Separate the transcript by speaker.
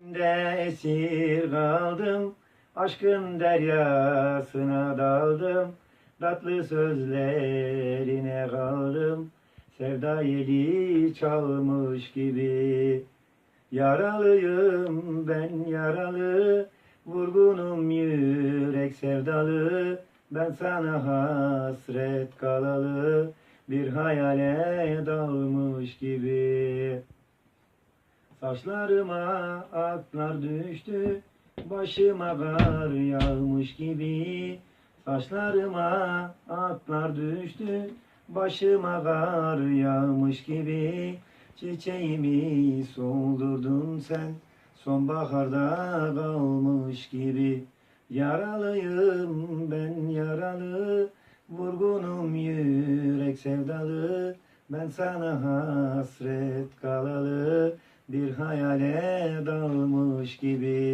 Speaker 1: De esir kaldım, aşkın deryasına daldım, tatlı sözlerine kaldım, sevda yeli çalmış gibi. Yaralıyım ben yaralı, vurgunum yürek sevdalı, ben sana hasret kalalı, bir hayale dalmış gibi. Saçlarıma aklar düştü, başıma kar yağmış gibi. Saçlarıma aklar düştü, başıma kar yağmış gibi. Çiçeğimi soldurdun sen, sonbaharda kalmış gibi. Yaralıyım ben yaralı, vurgunum yürek sevdalı. Ben sana hasret kalalı, bir hayale dalmış gibi.